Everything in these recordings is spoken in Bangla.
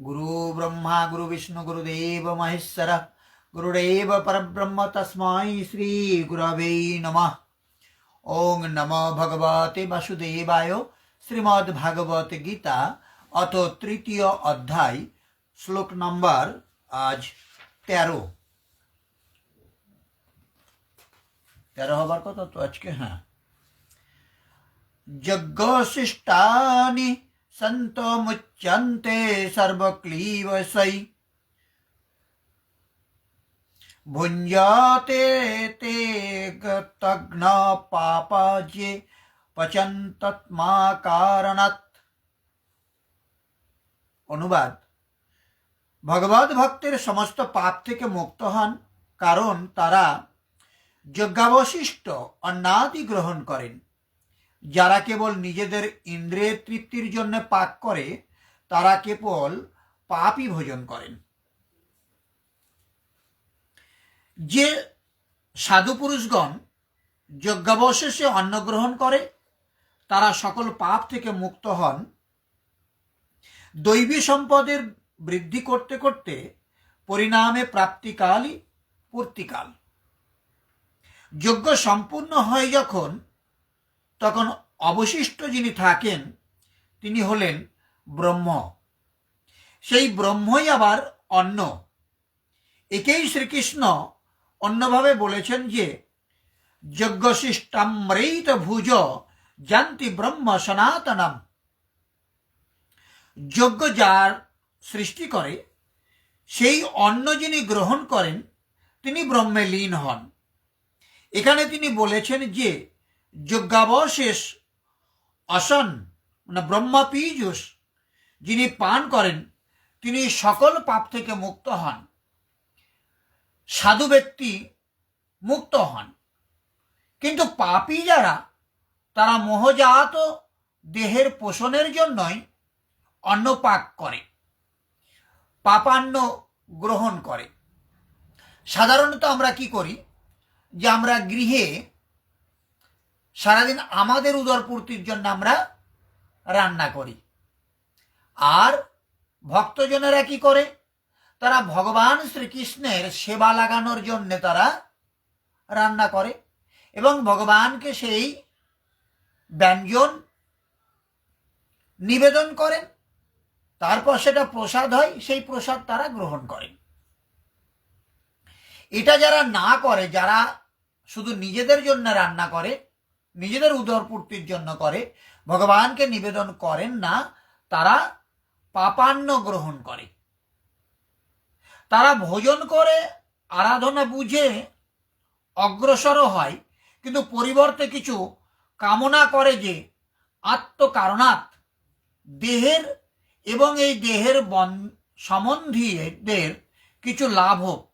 गुरु ब्रह्मा गुरु विष्णु गुरुदेव महेश्वर गुरुदेव परब्रह्म तस्मै श्री गुरवे नमः ওং নম ভগবতে বাসুদেবায় শ্রীমদ্ ভাগবত গীতা অত তৃতীয় অধ্যায় শ্লোক নম্বর আজ তেরো তেরো হবার কথা তো আজকে হ্যাঁ যজ্ঞশিষ্টানি সন্ত মুচ্যন্তে সর্বক্লীবসৈ ভুঞ্জাতে তে তগ্ন পাপাজে পচন্তত্মা কারণাৎ অনুবাদ ভগবত ভক্তের সমস্ত পাপ থেকে মুক্ত হন কারণ তারা যজ্ঞাবশিষ্ট অন্নাদি গ্রহণ করেন যারা কেবল নিজেদের ইন্দ্রিয়ের তৃপ্তির জন্য পাক করে, তারা কেবল পাপই ভোজন করেন। যে সাধু পুরুষগণ যজ্ঞাবশেষে অন্ন গ্রহণ করে, তারা সকল পাপ থেকে মুক্ত হন। দৈবী সম্পদের বৃদ্ধি করতে করতে পরিণামে প্রাপ্তিকালই পূর্তিকাল। যজ্ঞ সম্পূর্ণ হয় যখন তখন অবশিষ্ট যিনি থাকেন, তিনি হলেন ব্রহ্ম। সেই ব্রহ্মই আবার অন্ন। একেই শ্রীকৃষ্ণ অন্যভাবে বলেছেন যে যজ্ঞশিষ্টামৃত ভুজ জান্তি ব্রহ্ম সনাতনম। যজ্ঞ যার সৃষ্টি করে, সেই অন্ন যিনি গ্রহণ করেন, তিনি ব্রহ্মে লীন হন। এখানে তিনি বলেছেন যে যজ্ঞাবশেষ অসন মানে ব্রহ্মা পীযুষ যিনি পান করেন, তিনি সকল পাপ থেকে মুক্ত হন। সাধু ব্যক্তি মুক্ত হন। কিন্তু পাপী যারা, তারা মোহজাত দেহের পোষণের জন্যই অন্ন পাক করে, পাপান্ন গ্রহণ করে। সাধারণত আমরা কি করি? যে আমরা গৃহে সারাদিন আমাদের উদরপূর্তির জন্য আমরা রান্না করি। আর ভক্তজনেরা কি করে? তারা ভগবান শ্রীকৃষ্ণের সেবা লাগানোর জন্য তারা রান্না করে এবং ভগবানকে সেই ব্যঞ্জন নিবেদন করেন। তারপর সেটা প্রসাদ হয়, সেই প্রসাদ তারা গ্রহণ করেন। এটা যারা না করে, যারা শুধু নিজেদের জন্য রান্না করে নিজেদের উদরপূর্তির জন্য করে, ভগবানকে নিবেদন করেন না, তারা পাপান্ন গ্রহণ করে। তারা ভোজন করে, আরাধনা বুঝে, অগ্রসর হয়, কিন্তু পরিবর্তে কিছু কামনা করে যে আত্মকারণাৎ দেহের এবং এই দেহের বন সম্বন্ধীদের কিছু লাভ হোক।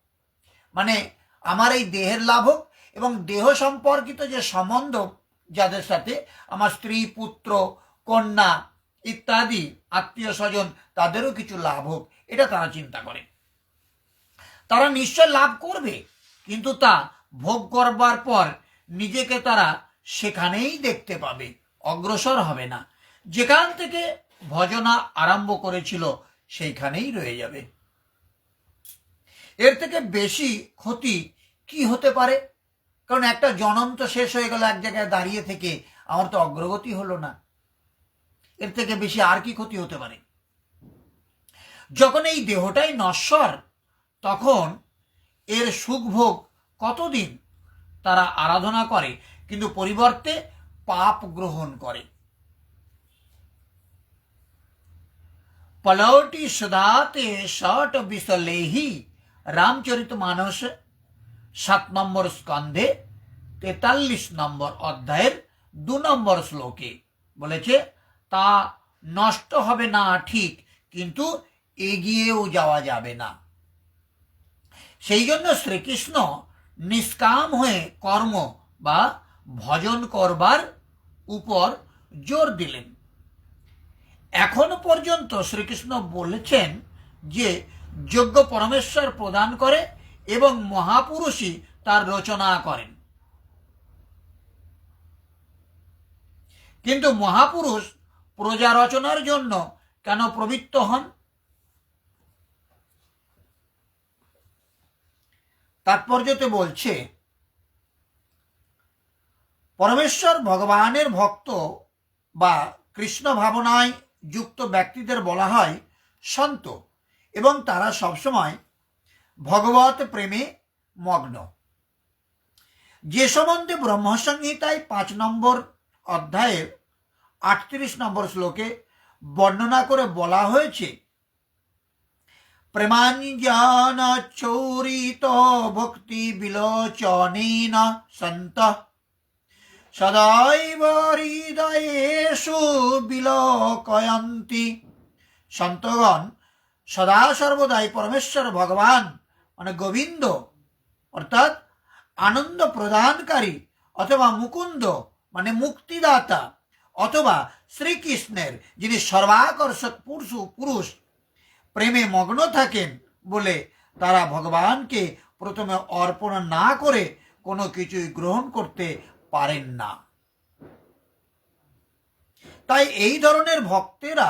মানে আমার এই দেহের লাভ হোক এবং দেহ সম্পর্কিত যে সম্বন্ধ যাদের সাথে আমার স্ত্রী, পুত্র, কন্যা ইত্যাদি আত্মীয় স্বজন, তাদেরও কিছু লাভ হোক, এটা তারা চিন্তা করে। তারা নিশ্চয় লাভ করবে, কিন্তু তা ভোগ করবার পর নিজেকে তারা সেখানেই দেখতে পাবে, অগ্রসর হবে না। যেখান থেকে ভজনা আরম্ভ করেছিল, সেইখানেই রয়ে যাবে। এর থেকে বেশি ক্ষতি কি হতে পারে? কারণ একটা জনম তো শেষ হয়ে গেল এক জায়গায় দাঁড়িয়ে থেকে, আমার তো অগ্রগতি হলো না। এর থেকে বেশি আর কি ক্ষতি হতে পারে? যখন এই দেহটাই নশ্বর, তখন এর সুখভোগ কতদিন তারা আরাধনা করে, কিন্তু পরিবর্তে পাপ গ্রহণ করে। পলৌটি সদাতে শট বিসলেহি রামচরিত মানস, সাত নম্বর স্কন্ধে তেতাল্লিশ নম্বর অধ্যায়ের দু নম্বর শ্লোকে বলেছে, তা নষ্ট হবে না ঠিক, কিন্তু এগিয়েও যাওয়া যাবে না। সেই জন্য শ্রীকৃষ্ণ নিষ্কাম হয়ে কর্ম বা ভজন করবার উপর জোর দিলেন। এখন পর্যন্ত শ্রীকৃষ্ণ বলেছেন যে যোগ্য পরমেশ্বর প্রদান করে এবং মহাপুরুষই তার রচনা করেন। কিন্তু মহাপুরুষ প্রজা রচনার জন্য কেন প্রবৃত্ত হন? তাৎপর্যতে বলছে, পরমেশ্বর ভগবানের ভক্ত বা কৃষ্ণ ভাবনায় যুক্ত ব্যক্তিদের বলা হয় সন্ত এবং তারা সবসময় ভগবত প্রেমে মগ্ন। যে সম্বন্ধে ব্রহ্মসংহিতায় পাঁচ নম্বর অধ্যায়ের আটত্রিশ নম্বর শ্লোকে বর্ণনা করে বলা হয়েছে প্রেমাঞ্জন চৌরিত ভক্তি বিলোচনেন সন্ত। সদাইব হৃদয়েষু বিলোকয়ন্তি। সন্তগণ, সদা সর্বদাই পরমেশ্বর ভগবান মানে গোবিন্দ, অর্থাৎ আনন্দ প্রদানকারী অথবা মুকুন্দ মানে মুক্তিদাতা। অথবা শ্রীকৃষ্ণের যিনি সর্বাকর্ষক পুরুষ পুরুষ, প্রেমে মগ্ন থাকেন বলে তারা ভগবানকে প্রথমে অর্পণ না করে কোনো কিছুই গ্রহণ করতে পারেন না। তাই এই ধরনের ভক্তেরা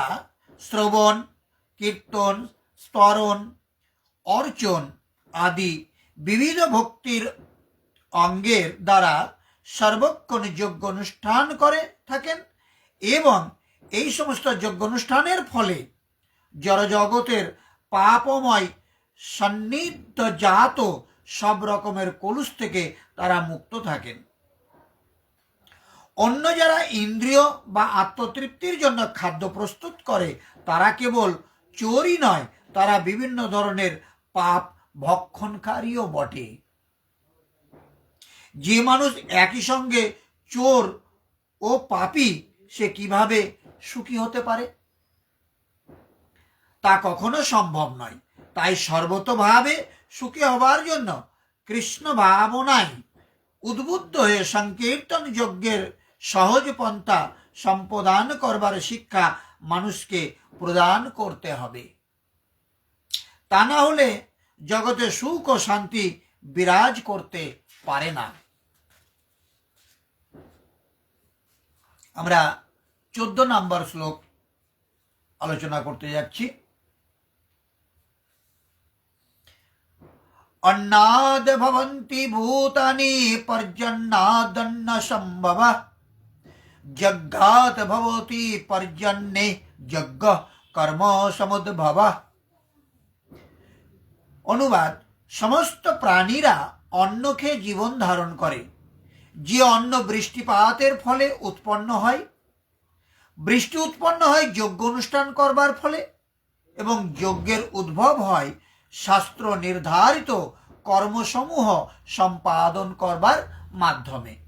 শ্রবণ, কীর্তন, স্তরণ, অর্চন আদি বিবিধ ভক্তির অঙ্গের দ্বারা সর্বক্ষণ যজ্ঞ অনুষ্ঠান করে থাকেন। এবং এই সমস্ত যজ্ঞ অনুষ্ঠানের ফলে জড়জগতের পাপময় সন্নিধ্য জাত সব রকমের কলুষ থেকে তারা মুক্ত থাকেন। অন্য যারা ইন্দ্রিয় বা আত্মতৃপ্তির জন্য খাদ্য প্রস্তুত করে, তারা কেবল চোরই নয়, তারা বিভিন্ন ধরনের পাপ ভক্ষণকারীও বটে। যে মানুষ একই সঙ্গে চোর ও পাপী সে কীভাবে সুখী হতে পারে? তা কখনো সম্ভব নয়। তাই সর্বতভাবে সুখী হবার জন্য কৃষ্ণ ভাবনায় উদ্বুদ্ধ হয়ে সংকীর্তন যজ্ঞের সহজ পন্থা সম্প্রদান করবার শিক্ষা মানুষকে প্রদান করতে হবে। তা না হলে জগতে সুখ ও শান্তি বিরাজ করতে পারে না। আমরা চোদ্দ নম্বর শ্লোক আলোচনা করতে যাচ্ছি। অন্নাদ ভবন্তি ভূতানি পর্যন্নাদন্ন সম্ভব। যজ্ঞাত ভবতি পর্যন্নে যজ্ঞ কর্ম সমুদ্ভব। অনুবাদ, সমস্ত প্রাণীরা অন্ন জীবন ধারণ করে। যে অন্ন বৃষ্টিপাতের ফলে উৎপন্ন হয়, বৃষ্টি উৎপন্ন হয় যজ্ঞ অনুষ্ঠান করবার ফলে এবং যজ্ঞের উদ্ভব হয় শাস্ত্র নির্ধারিত কর্মসমূহ সম্পাদন করবার মাধ্যমে।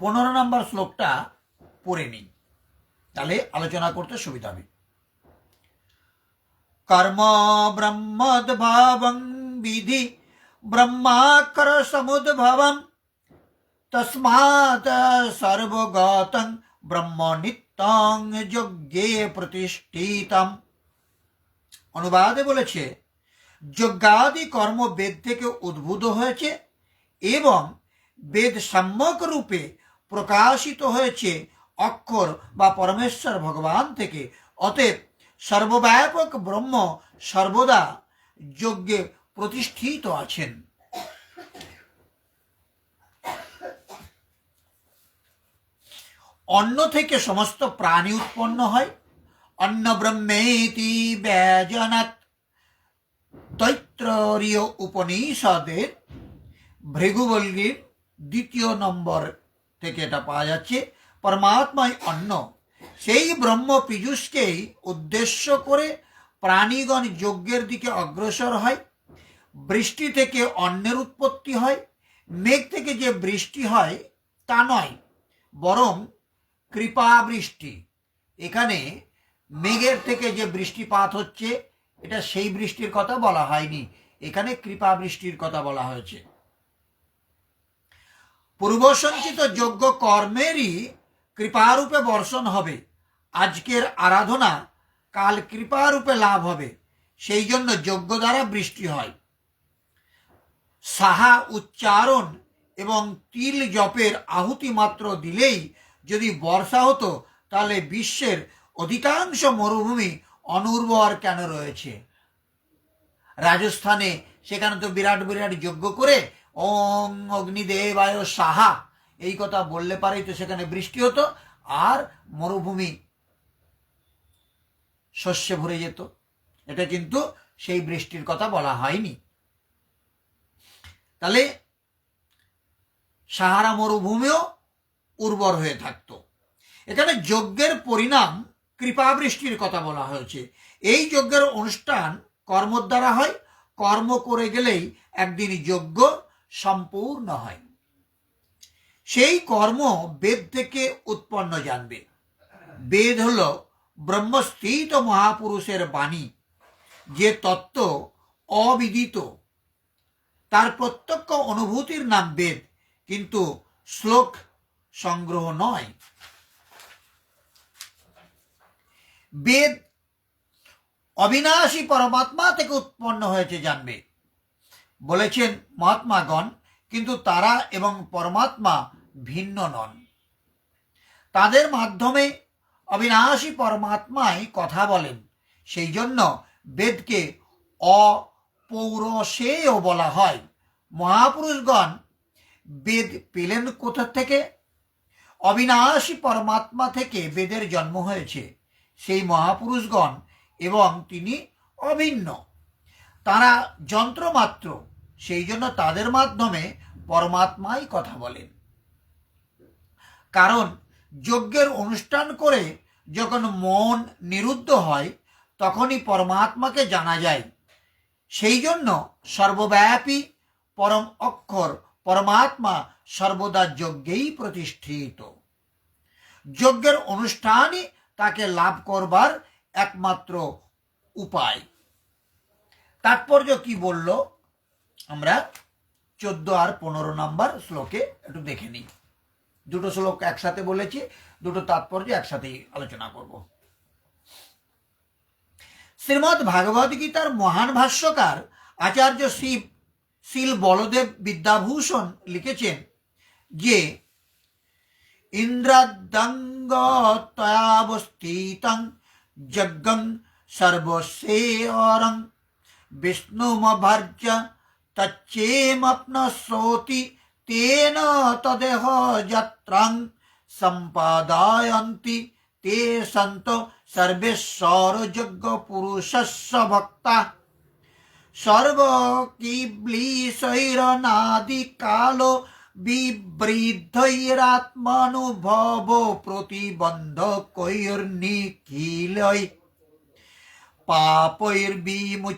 পনেরো নম্বর শ্লোকটা পড়ে নিই তাহলে আলোচনা করতে সুবিধা হবে। কর্ম ব্রহ্মদ্ভাবং বিধি ব্রহ্মাকর সমুদ্ভবম তস্মাৎ সর্বগতং ব্রহ্ম নিত্যং যজ্ঞে প্রতিষ্ঠিতম। অনুবাদে বলেছে, যজ্ঞাদি কর্ম বেদ থেকে উদ্ভূত হয়েছে এবং বেদ সম্যক রূপে প্রকাশিত হয়েছে অক্ষর বা পরমেশ্বর ভগবান থেকে। অতএব সর্বব্যাপক ব্রহ্ম সর্বদা যজ্ঞে প্রতিষ্ঠিত আছেন। অন্ন থেকে সমস্ত প্রাণী উৎপন্ন হয়। অন্ন ব্রহ্মেতি ব্যজনাত তৈত্রীয় উপনিষদের ভৃগুবল্গীর দ্বিতীয় নম্বর থেকে এটা পাওয়া যাচ্ছে। পরমাত্মাই অন্ন। সেই ব্রহ্ম পীযুষকেই উদ্দেশ্য করে প্রাণীগণ যজ্ঞের দিকে অগ্রসর হয়। বৃষ্টি থেকে অন্নের উৎপত্তি হয়। মেঘ থেকে যে বৃষ্টি হয়, তা নয়, বরং কৃপা বৃষ্টি এখানে মেঘের থেকে যে বৃষ্টিপাত হচ্ছে, এটা সেই বৃষ্টির কথা বলা হয়নি। এখানে কৃপা বৃষ্টির কথা বলা হয়েছে। পূর্বসঞ্চিত যোগ্য কর্মেরই কৃপারূপে বর্ষণ হবে। আজকের আরাধনা কাল কৃপারূপে লাভ হবে। সেই জন্য যজ্ঞ দ্বারা বৃষ্টি হয়। সাহা উচ্চারণ এবং তিল জপের আহুতি মাত্র দিলেই যদি বর্ষা হতো, তাহলে বিশ্বের অধিকাংশ মরুভূমি অনুর্বর কেন রয়েছে? রাজস্থানে সেখানে তো বিরাট বিরাট যজ্ঞ করে ওং অগ্নিদেবায় সাহা। এই কথা বললে পারেই তো সেখানে বৃষ্টি হতো, আর মরুভূমি শস্যে ভরে যেত। এটা কিন্তু সেই বৃষ্টির কথা বলা হয়নি। তাহলে সাহারা মরুভূমিও উর্বর হয়ে থাকতো। এখানে যজ্ঞের পরিণাম কৃপা বৃষ্টির কথা বলা হয়েছে। এই যজ্ঞের অনুষ্ঠান কর্মর দ্বারা হয়। কর্ম করে গেলেই একদিন যজ্ঞ সম্পূর্ণ হয়। সেই কর্ম বেদ থেকে উৎপন্ন জানবে। বেদ হল ব্রহ্মস্থিত মহাপুরুষের বাণী, যে তত্ত্ব অবিদিত। তার প্রত্যক্ষ অনুভূতির নাম বেদ, কিন্তু শ্লোক সংগ্রহ নয়। বেদ অবিনাশী পরমাত্মা থেকে উৎপন্ন হয়েছে জানবে। বলেছেন মহাত্মাগণ, কিন্তু তারা এবং পরমাত্মা ভিন্ন নন। তাদের মাধ্যমে অবিনাশী পরমাত্মাই কথা বলেন। সেই জন্য বেদকে অপৌরসেয় বলা হয়। মহাপুরুষগণ, বেদ পেলেন কোথা থেকে? অবিনাশী পরমাত্মা থেকে বেদের জন্ম হয়েছে। সেই মহাপুরুষগণ এবং তিনি অভিন্ন। তারা যন্ত্রমাত্র, সেই জন্য তাদের মাধ্যমে পরমাত্মাই কথা বলেন। কারণ যজ্ঞের অনুষ্ঠান করে যখন মন নিরুদ্ধ হয়, তখনই পরমাত্মাকে জানা যায়। সেই জন্য সর্বব্যাপী পরম অক্ষর পরমাত্মা সর্বদা যজ্ঞেই প্রতিষ্ঠিত। যজ্ঞের অনুষ্ঠানই তাকে লাভ করবার একমাত্র উপায়। তাৎপর্য কি বলল? আমরা চোদ্দ আর পনেরো নাম্বার শ্লোকে একটু দেখে নিই। দুটো শ্লোক একসাথে বলেছি, দুটো তাৎপর্য একসাথেই আলোচনা করব। শ্রীমৎ ভাগবত গীতার মহান ভাষ্যকার আচার্য শিব শিল বলদেব বিদ্যাভূষণ লিখেছেন যে ইন্দ্রাদঙ্গতয়াবস্থিতং যজ্ঞং সর্বশেয়রং তদেহ যত্রং সম্পাদয়ন্তি তে সন্ত সর্বেশ্বর যজ্ঞ পুরুষস্য ভক্তা সর্বকিব্লিশৈরনাদি কালো বিবৃদ্ধৈরাত্মানুভব প্রতিবন্ধ কৈর্নিখিলয় পাপৈর্বিমুচ্যন্তে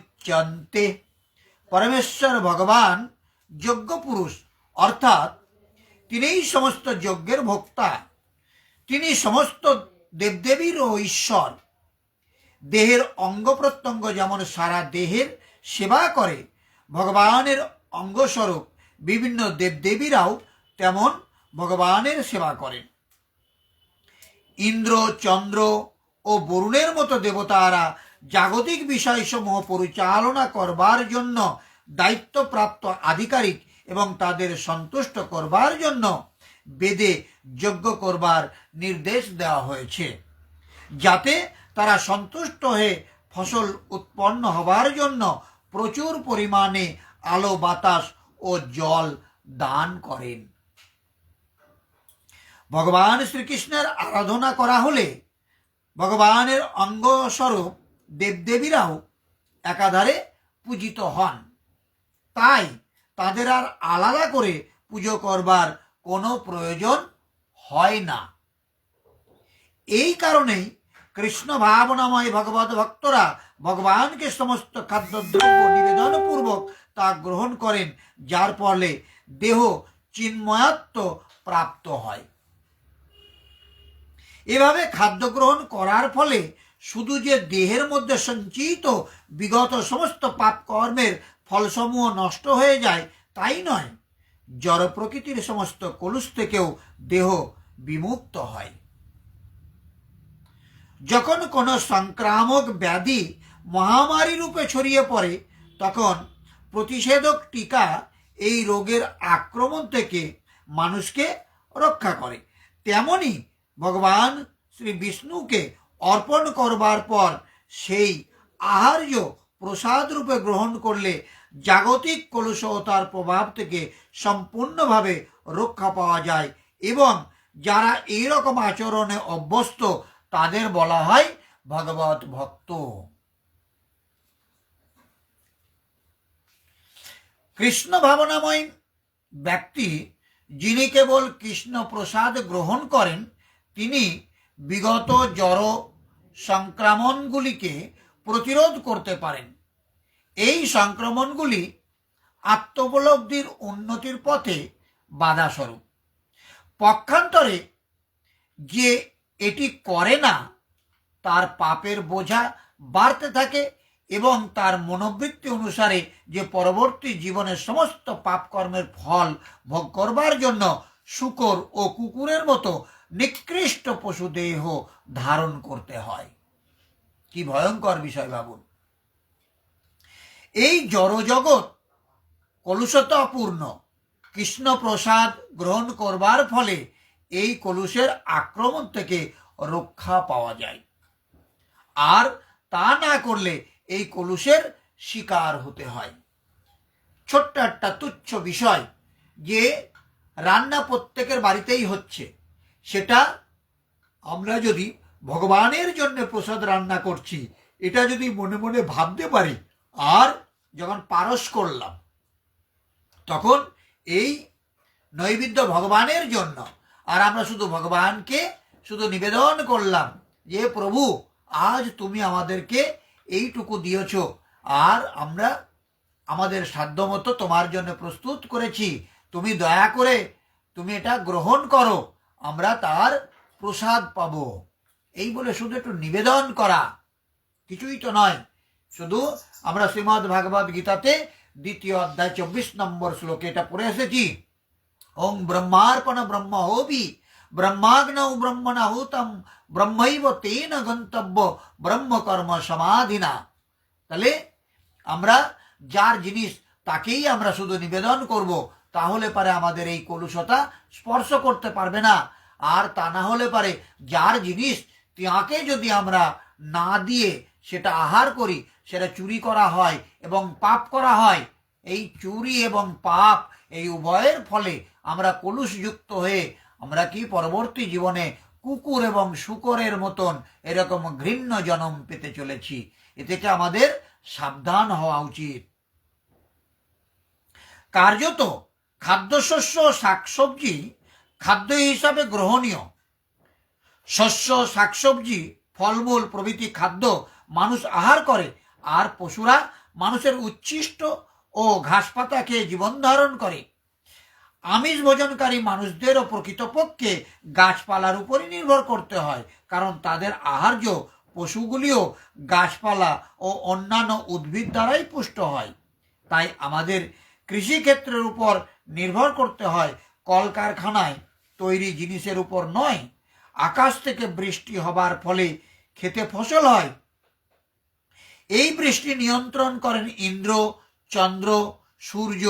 পরমেশ্বর ভগবান যজ্ঞ পুরুষ অর্থাৎ তিনিই সমস্ত যজ্ঞের ভোক্তা তিনি সমস্ত দেবদেবীর ও ঈশ্বর দেহের অঙ্গ প্রত্যঙ্গ যেমন সারা দেহের সেবা করে ভগবানের অঙ্গস্বরূপ বিভিন্ন দেবদেবীরাও তেমন ভগবানের সেবা করেন ইন্দ্র চন্দ্র ও বরুণের মতো দেবতারা জাগতিক বিষয়সমূহ পরিচালনা করবার জন্য দায়িত্বপ্রাপ্ত আধিকারিক এবং তাদের সন্তুষ্ট করবার জন্য বেদে যজ্ঞ করবার নির্দেশ দেওয়া হয়েছে। যাতে তারা সন্তুষ্ট হয়ে ফসল উৎপন্ন হবার জন্য প্রচুর পরিমাণে আলো, বাতাস ও জল দান করেন। ভগবান শ্রীকৃষ্ণের আরাধনা করা হলে ভগবানের অঙ্গস্বরূপ দেবদেবীরাও একাধারে পূজিত হন। তাই তাদের আর আলাদা করে পুজো করবার কোনো প্রয়োজন হয় না। এই কারণেই কৃষ্ণ ভাবনাময় ভগবত ভক্তরা ভগবানকে সমস্ত খাদ্যদ্রব্য নিবেদন পূর্বক তা গ্রহণ করেন, যার ফলে দেহ চিন্ময়ত্ব প্রাপ্ত হয়। এভাবে খাদ্য গ্রহণ করার ফলে শুধু যে দেহের মধ্যে সঞ্চিত বিগত সমস্ত পাপ কর্মের ফলসমূহ নষ্ট হয়ে যায়, তাই নয়। জড় প্রকৃতির সমস্ত কলুষ থেকেও দেহ বিমুক্ত হয়। যখন কোনো সংক্রামক ব্যাধি মহামারী রূপে ছড়িয়ে পড়ে, তখন প্রতিষেধক টিকা এই রোগের আক্রমণ থেকে মানুষকে রক্ষা করে। তেমনি ভগবান শ্রী বিষ্ণুকে অর্পণ করবার পর সেই আহার্য প্রসাদ রূপে গ্রহণ করলে জাগতিক কলুষতার প্রভাব থেকে সম্পূর্ণভাবে রক্ষা পাওয়া যায় এবং যারা এই রকম আচরণে অভ্যস্ত তাদের বলা হয় ভগবত ভক্ত। কৃষ্ণ ভাবনাময় ব্যক্তি যিনি কেবল কৃষ্ণ প্রসাদ গ্রহণ করেন, তিনি বিগত জড় সংক্রমণগুলিকে প্রতিরোধ করতে পারেন। এই সংক্রমণগুলি আত্মোপলব্ধির উন্নতির পথে বাধাস্বরূপ। পক্ষান্তরে যে এটি করে না, তার পাপের বোঝা বাড়তে থাকে এবং তার মনোবৃত্তি অনুসারে যে পরবর্তী জীবনের সমস্ত পাপকর্মের ফল ভোগ করবার জন্য শুকর ও কুকুরের মতো নিকৃষ্ট পশুদেহ ধারণ করতে হয়। কি ভয়ঙ্কর বিষয় ভাবুন। এই জড়জগৎ কলুষতাপূর্ণ। কৃষ্ণ প্রসাদ গ্রহণ করবার ফলে এই কলুষের আক্রমণ থেকে রক্ষা পাওয়া যায়। আর তা না করলে এই কলুষের শিকার হতে হয়। ছোট্ট একটা তুচ্ছ বিষয় যে রান্না প্রত্যেকের বাড়িতেই হচ্ছে। সেটা আমরা যদি ভগবানের জন্য প্রসাদ রান্না করছি, এটা যদি মনে মনে ভাবতে পারি, আর যখন পারস করলাম, তখন এই নৈবেদ্য ভগবানের জন্য, আর আমরা শুধু ভগবানকে শুধু নিবেদন করলাম যে, প্রভু, আজ তুমি আমাদেরকে এইটুকু দিয়েছ, আর আমরা আমাদের সাধ্যমতো তোমার জন্য প্রস্তুত করেছি। তুমি দয়া করে, তুমি এটা গ্রহণ করো। আমরা তার প্রসাদ পাব। এই বলে শুধু একটু নিবেদন করা। কিছুই তো নয়। শুধু আমরা শ্রীমদ ভাগবত গীতাতে দ্বিতীয় অধ্যায় চব্বিশ নম্বর শ্লোকে এটা পড়ে এসেছি। ওং ব্রহ্মার্পণ ব্রহ্ম হোবি ব্রহ্মাগ্নৌ ব্রহ্মণাহুতম ব্রহ্মৈব তেন গন্তব্য ব্রহ্মকর্ম সমাধিনা। তাহলে আমরা যার জিনিস তাকেই আমরা শুধু নিবেদন করব, তাহলে পারে আমাদের এই কলুষতা স্পর্শ করতে পারবে না। আর তা না হলে পারে যার জিনিস তাকে যদি আমরা না দিয়ে সেটা আহার করি, সেটা চুরি করা হয় এবং পাপ করা হয়, এই চুরি এবং পাপ, এই উভয়ের ফলে আমরা কলুষযুক্ত হয়ে আমরা কি পরবর্তী জীবনে কুকুর এবং শুকরের মতন এরকম ঘৃণ্য জন্ম পেতে চলেছি। এ থেকে আমাদের সাবধান হওয়া উচিত? কার্যত খাদ্যশস্য শাকসবজি খাদ্য হিসাবে গ্রহণীয়। শস্য, শাকসবজি, ফলমূল প্রভৃতি খাদ্য মানুষ আহার করে, আর পশুরা মানুষের উচ্ছিষ্ট ও ঘাস পাতা খেয়ে জীবন ধারণ করে। আমিষ ভোজনকারী মানুষদেরও প্রকৃতপক্ষে গাছপালার উপরই নির্ভর করতে হয়, কারণ তাদের আহার্য পশুগুলিও গাছপালা ও অন্যান্য উদ্ভিদ দ্বারাই পুষ্ট হয়। তাই আমাদের কৃষিক্ষেত্রের উপর নির্ভর করতে হয় কলকারখানায়। তৈরি জিনিসের উপর নয়, আকাশ থেকে বৃষ্টি হবার ফলে খেতে ফসল হয়। এই বৃষ্টি নিয়ন্ত্রণ করেন ইন্দ্র, চন্দ্র, সূর্য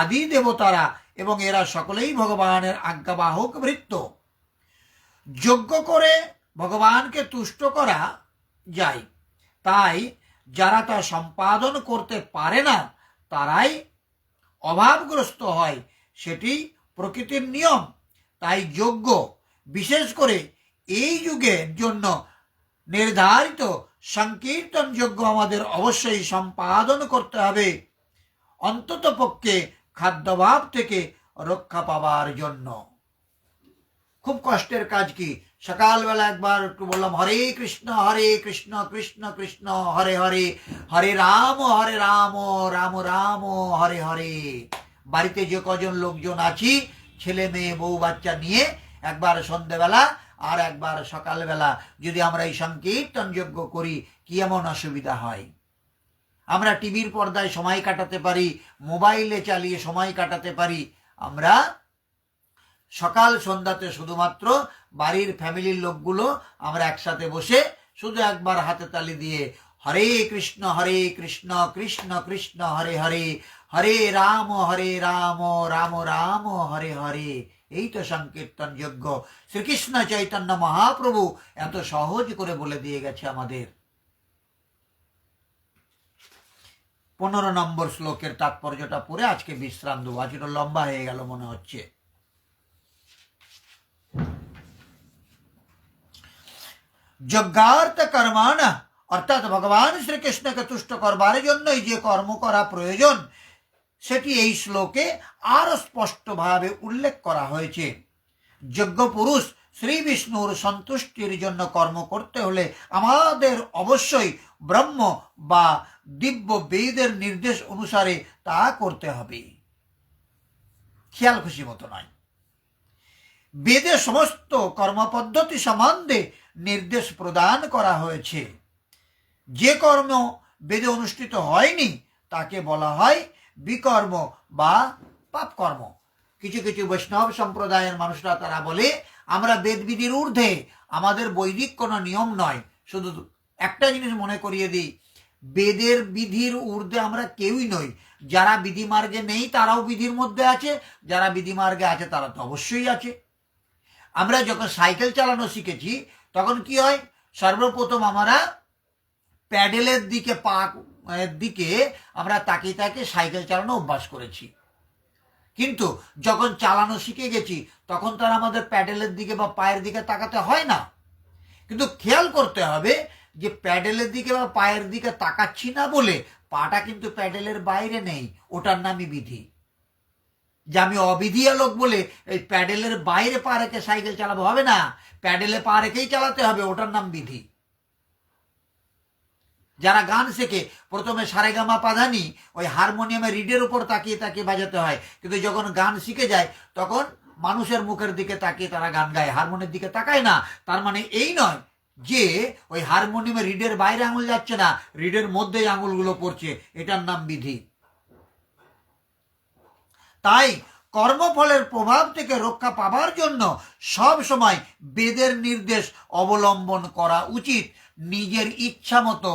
আদি দেবতারা এবং এরা সকলেই ভগবানের আজ্ঞাবাহক বৃত্ত যজ্ঞ করে ভগবানকে তুষ্ট করা যায়, তাই যারা তা সম্পাদন করতে পারে না, তারাই অভাবগ্রস্ত হয়, সেটি প্রকৃতির নিয়ম। তাই যোগ্য বিশেষ করে এই যুগের জন্য নির্ধারিত সংকীর্তন যোগ্য আমাদের অবশ্যই সম্পাদন করতে হবে। অন্তত পক্ষে খাদ্যভাব থেকে রক্ষা পাবার জন্য। খুব কষ্টের কাজ কি? সকালবেলা একবার একটু বললাম, হরে কৃষ্ণ হরে কৃষ্ণ কৃষ্ণ কৃষ্ণ, হরে হরে হরে রাম হরে রাম রাম রাম, হরে হরে। বাড়িতে যে কজন লোকজন আছি, ছেলে মেয়ে, বউ, বাচ্চা নিয়ে একবার সন্ধেবেলা আর একবার সকালবেলা যদি আমরা এই সংকীর্তন যোগ্য করি, কি এমন অসুবিধা হয়? আমরা টিভির পর্দায় সময় কাটাতে পারি, মোবাইলে চালিয়ে সময় কাটাতে পারি, আমরা সকাল সন্ধ্যাতে শুধুমাত্র বাড়ির ফ্যামিলির লোকগুলো আমরা একসাথে বসে শুধু একবার হাতে তালি দিয়ে হরে কৃষ্ণ হরে কৃষ্ণ কৃষ্ণ কৃষ্ণ, হরে হরে হরে রাম হরে রাম রাম রাম, হরে হরে। এই তো সংকীর্তন যোগ্য শ্রীকৃষ্ণ চৈতন্য মহাপ্রভু এত সহজ করে বলে দিয়ে গেছে আমাদের। পনেরো নম্বর শ্লোকের তাৎপর্যটা পড়ে আজকে বিশ্রাম দেবো। আজ এটা লম্বা হয়ে গেল মনে হচ্ছে। যজ্ঞার্থ কর্মাণ, অর্থাৎ ভগবান শ্রীকৃষ্ণকে তুষ্ট করবার জন্যই যে কর্ম করা প্রয়োজন, সেটি এই শ্লোকে আরও স্পষ্টভাবে উল্লেখ করা হয়েছে। যজ্ঞ পুরুষ শ্রী বিষ্ণুর সন্তুষ্টির জন্য কর্ম করতে হলে আমাদের অবশ্যই ব্রহ্ম বা দিব্য বেদের নির্দেশ অনুসারে তা করতে হবে। খেয়াল খুশি মতো নয়। বেদে সমস্ত কর্মপদ্ধতি সম্বন্ধে নির্দেশ প্রদান করা হয়েছে। যে কর্ম বেদে অনুষ্ঠিত হয়নি, তাকে বলা হয় বিকর্ম বা পাপ কর্ম কিছু কিছু বৈষ্ণব সম্প্রদায়ের মানুষরা তারা বলে, আমরা বেদবিধির ঊর্ধ্বে, আমাদের বৈদিক কোনো নিয়ম নয়। শুধু একটা জিনিস মনে করিয়ে দিই, বেদের বিধির ঊর্ধ্বে আমরা কেউই নই। যারা বিধিমার্গে নেই, তারাও বিধির মধ্যে আছে, যারা বিধিমার্গে আছে, তারা তো অবশ্যই আছে। আমরা যখন সাইকেল চালানো শিখেছি, তখন কি হয়? সর্বপ্রথম আমরা প্যাডেলের দিকে পা, এর দিকে আমরা তাকিয়ে তাকিয়ে সাইকেল চালানো অভ্যাস করেছি। কিন্তু যখন চালানো শিখে গেছি, তখন তো আমাদের প্যাডেলের দিকে বা পায়ের দিকে তাকাতে হয় না। কিন্তু খেয়াল করতে হবে যে প্যাডেলের দিকে বা পায়ের দিকে তাকাচ্ছি না বলে পাটা কিন্তু প্যাডেলের বাইরে নেই, ওটার নামই বিধি। যে আমি অবিধিয়া লোক বলে এই প্যাডেলের বাইরে পা রেখে সাইকেল চালাবো, হবে না? প্যাডেলে পা রেখেই চালাতে হবে, ওটার নাম বিধি। যারা গান শেখে, প্রথমে সারেগামা পাধানি, ওই হারমোনিয়ামে রিডের উপর তাকিয়ে তাকিয়ে বাজাতে হয়। কিন্তু যখন গান শিখে যায়, তখন মানুষের মুখের দিকে তাকিয়ে তারা গান গায়, হারমোনিয়ামের দিকে তাকায় না। তার মানে এই নয় যে ওই হারমোনিয়ামে রিডের বাইরে আঙুল যাচ্ছে না, রিডের মধ্যেই আঙুলগুলো পড়ছে, এটার নাম বিধি। তাই কর্মফলের প্রভাব থেকে রক্ষা পাবার জন্য সব সময় বেদের নির্দেশ অবলম্বন করা উচিত। নিজের ইচ্ছা মতো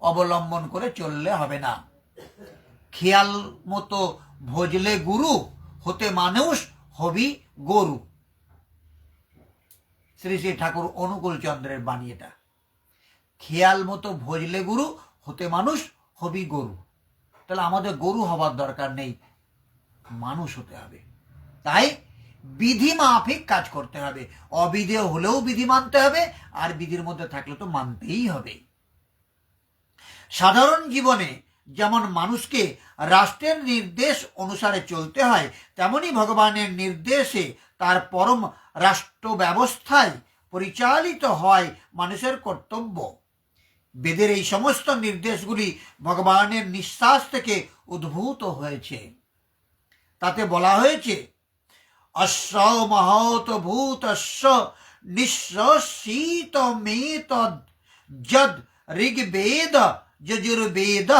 অবলম্বন করে চললে হবে না। খেয়াল মতো ভজলে গুরু, হতে মানুষ হবি গরু। শ্রী শ্রী ঠাকুর অনুকূল চন্দ্রের বাণী এটা। খেয়াল মতো ভজলে গুরু, হতে মানুষ হবি গরু। তাহলে আমাদের গরু হবার দরকার নেই। মানুষ হতে হবে। তাই বিধি মাফিক কাজ করতে হবে। অবিধেয় হলেও বিধি মানতে হবে, আর বিধির মধ্যে থাকলে তো মানতেই হবে। সাধারণ জীবনে যেমন মানুষকে রাষ্ট্রের নির্দেশ অনুসারে চলতে হয়, তেমনি ভগবানের নির্দেশে তার পরম রাষ্ট্র ব্যবস্থায় পরিচালিত হয় মানুষের কর্তব্য। বেদের এই সমস্ত নির্দেশগুলি ভগবানের নিঃশ্বাস থেকে উদ্ভূত হয়েছে। তাতে বলা হয়েছে অশ্ব মহত ভূতস্ব নিঃশীত মেত যদ ঋগ্বেদ যজুর্বেদ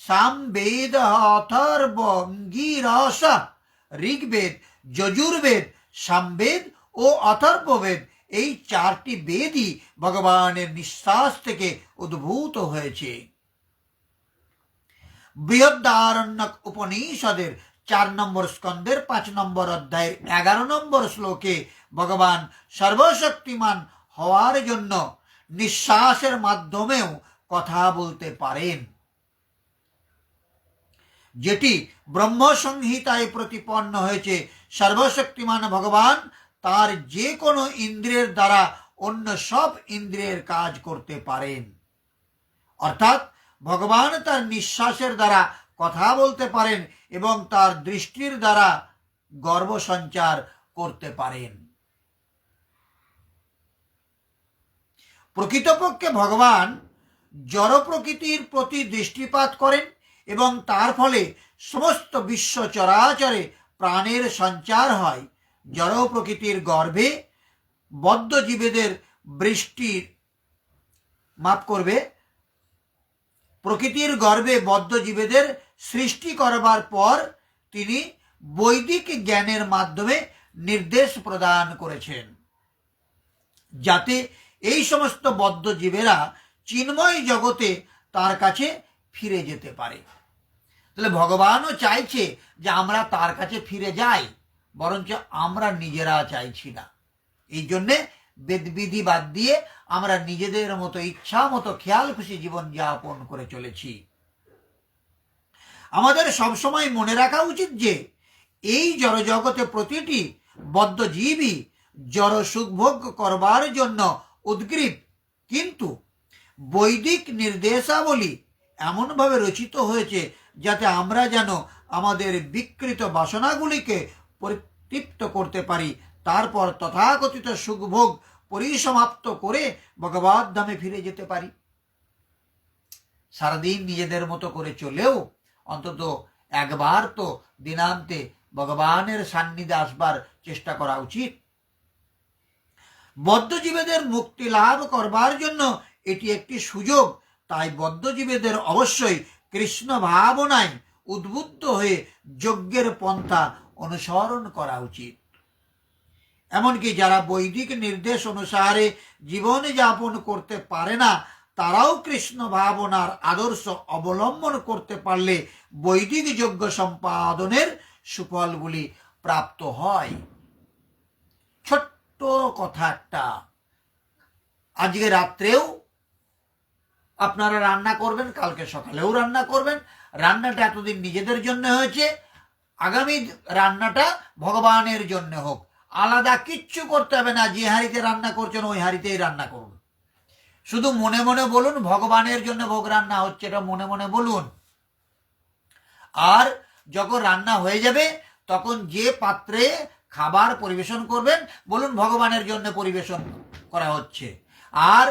সামবেদ অথর্ব অঙ্গিরস ঋগ্বেদ যজুর্বেদ সামবেদ ও অথর্ববেদ। এই চারটি বেদই ভগবানের নিঃশ্বাস থেকে উদ্ভূত হয়েছে। বৃহদারণ্যক উপনিষদের চার নম্বর স্কন্ধের পাঁচ নম্বর অধ্যায়ের এগারো নম্বর শ্লোকে ভগবান সর্বশক্তিমান হওয়ার জন্য নিঃশ্বাসের মাধ্যমেও কথা বলতে পারেন। যেটি ব্রহ্মসংহিতায় প্রতিপন্ন হয়েছে। সর্বশক্তিমান ভগবান তার যে কোনো ইন্দ্রিয়ের দ্বারা অন্য সব ইন্দ্রিয়ের কাজ করতে পারেন। অর্থাৎ ভগবান তার নিঃশ্বাসের দ্বারা কথা বলতে পারেন এবং তার দৃষ্টির দ্বারা গর্ব সঞ্চার করতে পারেন। প্রকৃতপক্ষে ভগবান জড় প্রকৃতির প্রতি দৃষ্টিপাত করেন এবং তার ফলে সমস্ত বিশ্ব চরাচরে প্রাণের সঞ্চার হয়। জড় প্রকৃতির গর্ভে বদ্ধ জীবেদের বৃষ্টির মাপ করবে প্রকৃতির গর্ভে বদ্ধ জীবেদের সৃষ্টি করবার পর তিনি বৈদিক জ্ঞানের মাধ্যমে নির্দেশ প্রদান করেছেন। যাতে এই সমস্ত বদ্ধ জীবেরা চিন্ময় জগতে তার কাছে ফিরে যেতে পারে। তাহলে ভগবানও চাইছে যে আমরা তার কাছে ফিরে যাই, বরঞ্চ আমরা নিজেরা চাইছি না। এই জন্যে বেদবিধি বাদ দিয়ে আমরা নিজেদের মতো ইচ্ছা মতো খেয়াল খুশি জীবন যাপন করে চলেছি। আমাদের সবসময় মনে রাখা উচিত যে, এই জড়জগতে প্রতিটি বদ্ধজীবী জড় সুখভোগ করবার জন্য উদ্গ্রীব। কিন্তু বৈদিক নির্দেশাবলী এমনভাবে রচিত হয়েছে যাতে আমরা যেন আমাদের বিকৃত বাসনাগুলিকে পরিতৃপ্ত করতে পারি তারপর তথাকথিত সুখভোগ পরিসমাপ্ত করে ভগবত ধামে ফিরে যেতে পারি। সারাদিন নিজেদের মতো করে চলেও অন্তত একবার তো দিনান্তে ভগবানের সান্নিধ্যে আসবার চেষ্টা করা উচিত। বদ্ধজীবেদের মুক্তি লাভ করবার জন্য এটি একটি সুযোগ, তাই বদ্ধজীবেদের অবশ্যই কৃষ্ণ ভাবনায় উদ্বুদ্ধ হয়ে যজ্ঞের পন্থা অনুসরণ করা উচিত। এমনকি যারা বৈদিক নির্দেশ অনুসারে জীবন যাপন করতে পারে না, তারাও কৃষ্ণ ভাবনার আদর্শ অবলম্বন করতে পারলে বৈদিক যোগ্য সম্পাদনের সুফলগুলি প্রাপ্ত হয়। ছোট্ট কথা একটা। আজকে রাত্রেও আপনারা রান্না করবেন, কালকে সকালেও রান্না করবেন। রান্নাটা এতদিন নিজেদের জন্য হয়েছে। আগামী রান্নাটা ভগবানের জন্য হোক। আলাদা কিচ্ছু করতে হবে না, যে হাঁড়িতে রান্না করছেন, ওই হাঁড়িতেই রান্না করুন শুধু মনে মনে বলুন, ভগবানের জন্য ভোগ রান্না হচ্ছে, এটা মনে মনে বলুন। আর যখন রান্না হয়ে যাবে, তখন যে পাত্রে খাবার পরিবেশন করবেন, বলুন ভগবানের জন্য পরিবেশন করা হচ্ছে। আর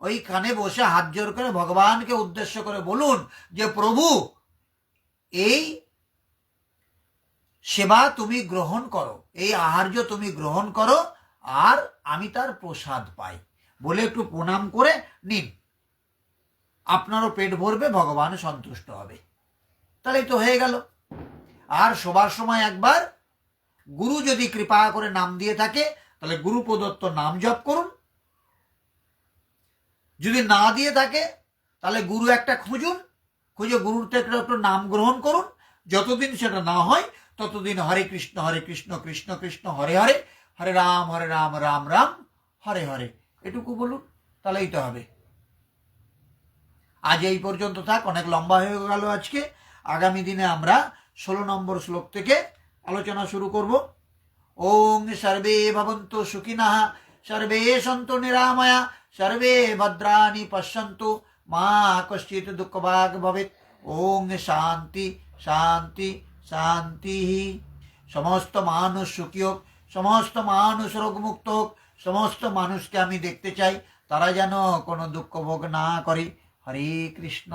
ওইখানে বসে হাত জোর করে ভগবানকে উদ্দেশ্য করে বলুন যে, প্রভু, এই সেবা তুমি গ্রহণ করো। এই আহার্য তুমি গ্রহণ করো, আর আমি তার প্রসাদ পাই। বলে একটু প্রণাম করে নিন। আপনারও পেট ভরবে, ভগবান সন্তুষ্ট হবে। তাহলে তো হয়ে গেল। আর শোবার সময় একবার গুরু যদি কৃপা করে নাম দিয়ে থাকে, তাহলে গুরু প্রদত্ত নাম জপ করুন। যদি না দিয়ে থাকে, তাহলে গুরু একটা খুঁজুন। খুঁজে গুরুর থেকে একটু নাম গ্রহণ করুন। যতদিন সেটা না হয়, ততদিন হরে কৃষ্ণ হরে কৃষ্ণ কৃষ্ণ কৃষ্ণ, হরে হরে হরে রাম হরে রাম রাম রাম, হরে হরে। এটুকু বলুন, তাহলেই তো হবে। আজ এই পর্যন্ত থাক, অনেক লম্বা হয়ে গেল আজকে। আগামী দিনে আমরা ষোলো নম্বর শ্লোক থেকে আলোচনা শুরু করব। ওং সর্বে ভবন্তু সুখিনঃ, সর্বে সন্ত নিরাময়া, সর্বে ভদ্রাণি পশ্যন্তু, মা কশ্চিৎ দুঃখভাগ ভবেত ওং শান্তি। শান্তি শান্তি সমস্ত মানুষ সুখী হোক, সমস্ত মানুষ রোগমুক্ত হোক, সমস্ত মানুষকে আমি দেখতে চাই, তারা যেন কোনো দুঃখ ভোগ না করে। হরে কৃষ্ণ।